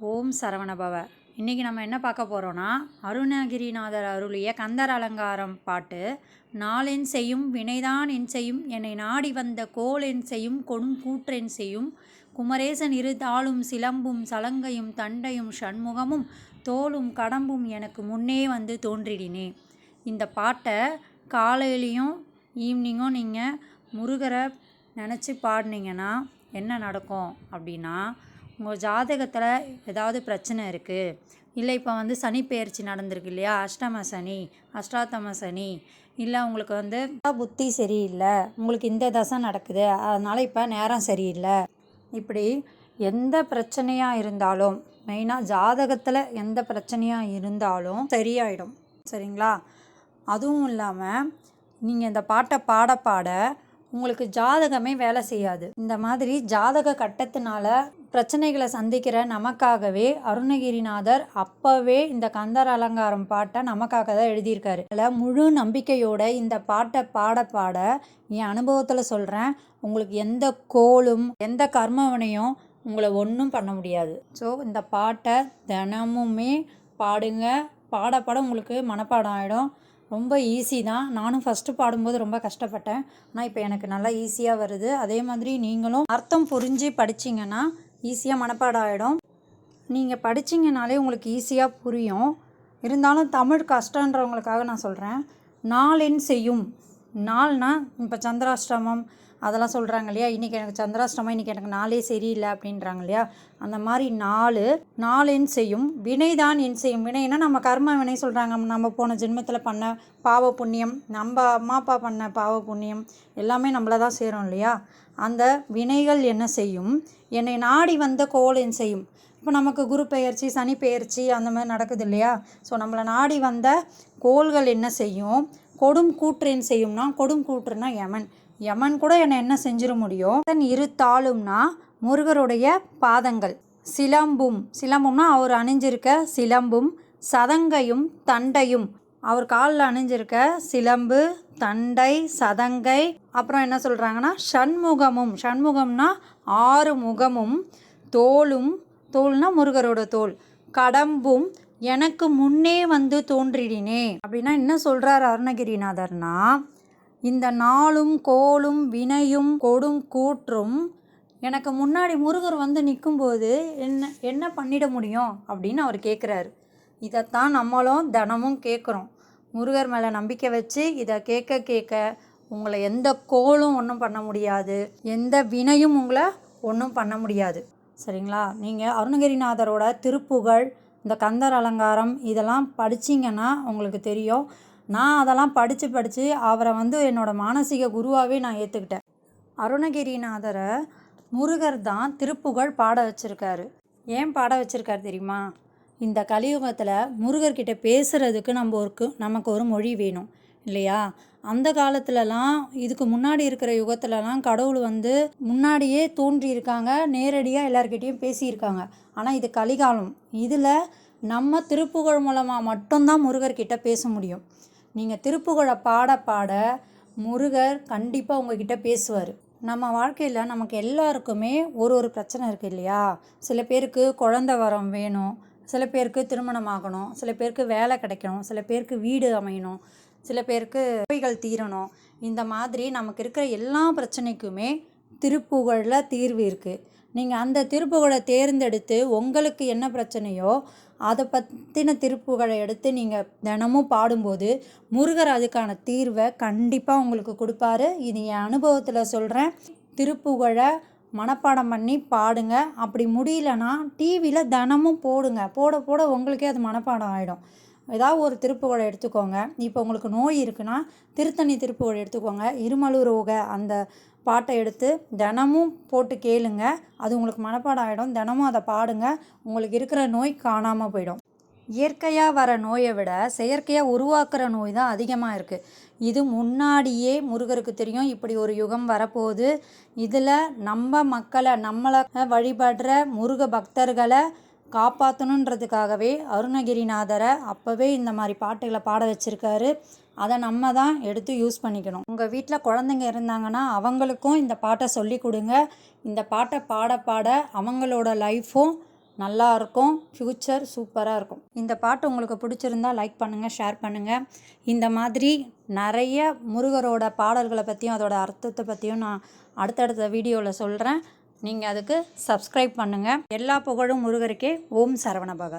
ஓம் சரவணபவ இன்றைக்கி நம்ம என்ன பார்க்க போகிறோன்னா அருணகிரிநாதர் அருளிய கந்தர் அலங்காரம் பாட்டு நாளென் செய்யும் வினைதான் என் செய்யும் என்னை நாடி வந்த கோல் என் செய்யும் கொடும் கூற்றென் செய்யும் குமரேசன் இரு தாளும் சிலம்பும் சலங்கையும் தண்டையும் சண்முகமும் தோலும் கடம்பும் எனக்கு முன்னே வந்து தோன்றிடினே. இந்த பாட்டை காலையிலையும் ஈவினிங்கும் நீங்கள் முருகரை நினச்சி பாடினீங்கன்னா என்ன நடக்கும் அப்படின்னா உங்கள் ஜாதகத்தில் ஏதாவது பிரச்சனை இருக்குது இல்லை இப்போ வந்து சனி பெயர்ச்சி நடந்திருக்கு இல்லையா? அஷ்டம சனி அஷ்டாத்தம சனி இல்லை உங்களுக்கு வந்து புத்தி சரியில்லை உங்களுக்கு இந்த தசை நடக்குது அதனால் இப்போ நேரம் சரியில்லை. இப்படி எந்த பிரச்சனையாக இருந்தாலும் மெயினாக ஜாதகத்தில் எந்த பிரச்சனையாக இருந்தாலும் சரியாயிடும். சரிங்களா? அதுவும் இல்லாமல் நீங்கள் இந்த பாட்டை பாட பாட உங்களுக்கு ஜாதகமே வேலை செய்யாது. இந்த மாதிரி ஜாதக கட்டத்தினால பிரச்சனைகளை சந்திக்கிற நமக்காகவே அருணகிரிநாதர் அப்போவே இந்த கந்தர் அலங்காரம் பாட்டை நமக்காக தான் எழுதியிருக்காரு. அதில் முழு நம்பிக்கையோட இந்த பாட்டை பாட பாட என் அனுபவத்தில் சொல்கிறேன் உங்களுக்கு எந்த கோலும் எந்த கர்மவனையும் உங்களை ஒன்றும் பண்ண முடியாது. ஸோ இந்த பாட்டை தினமுமே பாடுங்க. பாட பாட உங்களுக்கு மனப்பாடம் ஆகிடும் ரொம்ப ஈஸி தான். நானும் ஃபஸ்ட்டு பாடும்போது ரொம்ப கஷ்டப்பட்டேன். ஆனால் இப்போ எனக்கு நல்லா ஈஸியாக வருது. அதே மாதிரி நீங்களும் அர்த்தம் புரிஞ்சு படிச்சிங்கன்னா ஈஸியாக மனப்பாடம் ஆகிடும் நீங்கள் படிச்சிங்கனாலே உங்களுக்கு ஈஸியாக புரியும். இருந்தாலும் தமிழ் கஷ்டன்றவங்களுக்காக நான் சொல்கிறேன் நாளென் செய்யும். நாள்னா இப்போ சந்திராஷ்டமம் அதெல்லாம் சொல்கிறாங்க இல்லையா? இன்றைக்கி எனக்கு சந்திராஷ்டமம் இன்றைக்கி எனக்கு நாளே சரியில்லை அப்படின்றாங்க இல்லையா? அந்த மாதிரி நாலு நாள் என் செய்யும். வினை தான் என் செய்யும். வினைனா நம்ம கர்ம வினை சொல்கிறாங்க நம்ம போன ஜென்மத்தில் பண்ண பாவ புண்ணியம் நம்ம அம்மா அப்பா பண்ண பாவ புண்ணியம் எல்லாமே நம்மளை தான் சேரும் இல்லையா? அந்த வினைகள் என்ன செய்யும்? என்னை நாடி வந்த கோல் என் செய்யும். இப்போ நமக்கு குரு பெயர்ச்சி சனி பெயர்ச்சி அந்த மாதிரி நடக்குது இல்லையா? ஸோ நம்மளை நாடி வந்த கோள்கள் என்ன செய்யும்? கொடும் கூற்றுன்னு செய்யும்னா கொடும் கூற்றுனா யமன். யமன் கூட என்னை என்ன செஞ்சிட முடியும்? தன் இரு தாளும்னா முருகருடைய பாதங்கள். சிலம்பும் சிலம்பும்னா அவர் அணிஞ்சிருக்க சிலம்பும் சதங்கையும் தண்டையும். அவர் காலில் அணிஞ்சிருக்க சிலம்பு தண்டை சதங்கை அப்புறம் என்ன சொல்கிறாங்கன்னா ஷண்முகமும் ஷண்முகம்னா ஆறு முகமும் தோலும் தோல்னா முருகரோட தோல் கடம்பும் எனக்கு முன்னே வந்து தோன்றிடினே. அப்படின்னா என்ன சொல்கிறார் அருணகிரிநாதர்னா இந்த நாளும் கோலும் வினையும் கொடும் கூற்றும் எனக்கு முன்னாடி முருகர் வந்து நிற்கும்போது என்ன என்ன பண்ணிட முடியும் அப்படின்னு அவர் கேட்குறாரு இதைத்தான் நம்மளும் தினமும் கேட்குறோம் முருகர் மேலே நம்பிக்கை வச்சு இதை கேட்க கேட்க உங்களை எந்த கோலும் ஒன்றும் பண்ண முடியாது. எந்த வினையும் உங்களை ஒன்றும் பண்ண முடியாது. சரிங்களா? நீங்கள் அருணகிரிநாதரோட திருப்புகழ் இந்த கந்தர் அலங்காரம் இதெல்லாம் படிச்சிங்கன்னா உங்களுக்கு தெரியும். நான் அதெல்லாம் படித்து படித்து அவரை வந்து என்னோடய மானசீக குருவாகவே நான் ஏற்றுக்கிட்டேன் அருணகிரிநாதரை முருகர் தான் திருப்புகழ் பாட வச்சுருக்காரு. ஏன் பாட வச்சுருக்காரு தெரியுமா? இந்த கலியுகத்தில் முருகர்கிட்ட பேசுகிறதுக்கு நம்ம ஒரு நமக்கு ஒரு மொழி வேணும் இல்லையா? அந்த காலத்துலலாம் இதுக்கு முன்னாடி இருக்கிற யுகத்துலலாம் கடவுள் வந்து முன்னாடியே தோன்றியிருக்காங்க நேரடியாக எல்லார்கிட்டேயும் பேசியிருக்காங்க. ஆனால் இது கலிகாலம். இதில் நம்ம திருப்புகழ் மூலமாக மட்டும்தான் முருகர்கிட்ட பேச முடியும். நீங்கள் திருப்புகழை பாட பாட முருகர் கண்டிப்பாக உங்ககிட்ட பேசுவார். நம்ம வாழ்க்கையில் நமக்கு எல்லாருக்குமே ஒரு ஒரு பிரச்சனை இருக்குது இல்லையா? சில பேருக்கு குழந்த வரம் வேணும் சில பேருக்கு திருமணம் ஆகணும் சில பேருக்கு வேலை கிடைக்கணும் சில பேருக்கு வீடு அமையணும் சில பேருக்கு நோய்கள் தீரணும். இந்த மாதிரி நமக்கு இருக்கிற எல்லா பிரச்சனைக்குமே திருப்புகழில் தீர்வு இருக்குது நீங்கள் அந்த திருப்புகழை தேர்ந்தெடுத்து உங்களுக்கு என்ன பிரச்சனையோ அதை பற்றின திருப்புகழை எடுத்து நீங்கள் தினமும் பாடும்போது முருகர் அதுக்கான தீர்வை கண்டிப்பாக உங்களுக்கு கொடுப்பாரு. இது என் அனுபவத்தில் சொல்கிறேன் திருப்புகழை மனப்பாடம் பண்ணி பாடுங்க. அப்படி முடியலன்னா டிவியில் தினமும் போடுங்க. போட போட உங்களுக்கே அது மனப்பாடம் ஆகிடும் ஏதாவது ஒரு திருப்புகழை எடுத்துக்கோங்க. இப்போ உங்களுக்கு நோய் இருக்குன்னா திருத்தணி திருப்புகழை எடுத்துக்கோங்க. இருமலு ரோக அந்த பாட்டை எடுத்து தினமும் போட்டு கேளுங்க. அது உங்களுக்கு மனப்பாடம் ஆகிடும் தினமும் அதை பாடுங்க. உங்களுக்கு இருக்கிற நோய் காணாமல் போயிடும். இயற்கையாக வர நோயை விட செயற்கையாக உருவாக்குற நோய் தான் அதிகமாக இருக்குது இது முன்னாடியே முருகருக்கு தெரியும். இப்படி ஒரு யுகம் வரப்போகுது. இதில் நம்ம மக்களை நம்மளை வழிபடுற முருக பக்தர்களை காப்பாற்றணுன்றதுக்காகவே அருணகிரிநாதரை அப்போவே இந்த மாதிரி பாட்டுகளை பாட வச்சுருக்காரு. அதை நம்ம தான் எடுத்து யூஸ் பண்ணிக்கணும். உங்கள் வீட்டில் குழந்தைங்க இருந்தாங்கன்னா அவங்களுக்கும் இந்த பாட்டை சொல்லி கொடுங்க. இந்த பாட்டை பாட பாட அவங்களோட லைஃப்பும் நல்லா இருக்கும். ஃப்யூச்சர் சூப்பராக இருக்கும். இந்த பாட்டு உங்களுக்கு பிடிச்சிருந்தா லைக் பண்ணுங்கள் ஷேர் பண்ணுங்கள் இந்த மாதிரி நிறைய முருகரோட பாடல்களை பற்றியும் அதோட அர்த்தத்தை பற்றியும் நான் அடுத்தடுத்த வீடியோவில் சொல்கிறேன் நீங்கள் அதுக்கு சப்ஸ்கிரைப் பண்ணுங்கள் எல்லா புகழும் முருகருக்கே. ஓம் சரவணபவ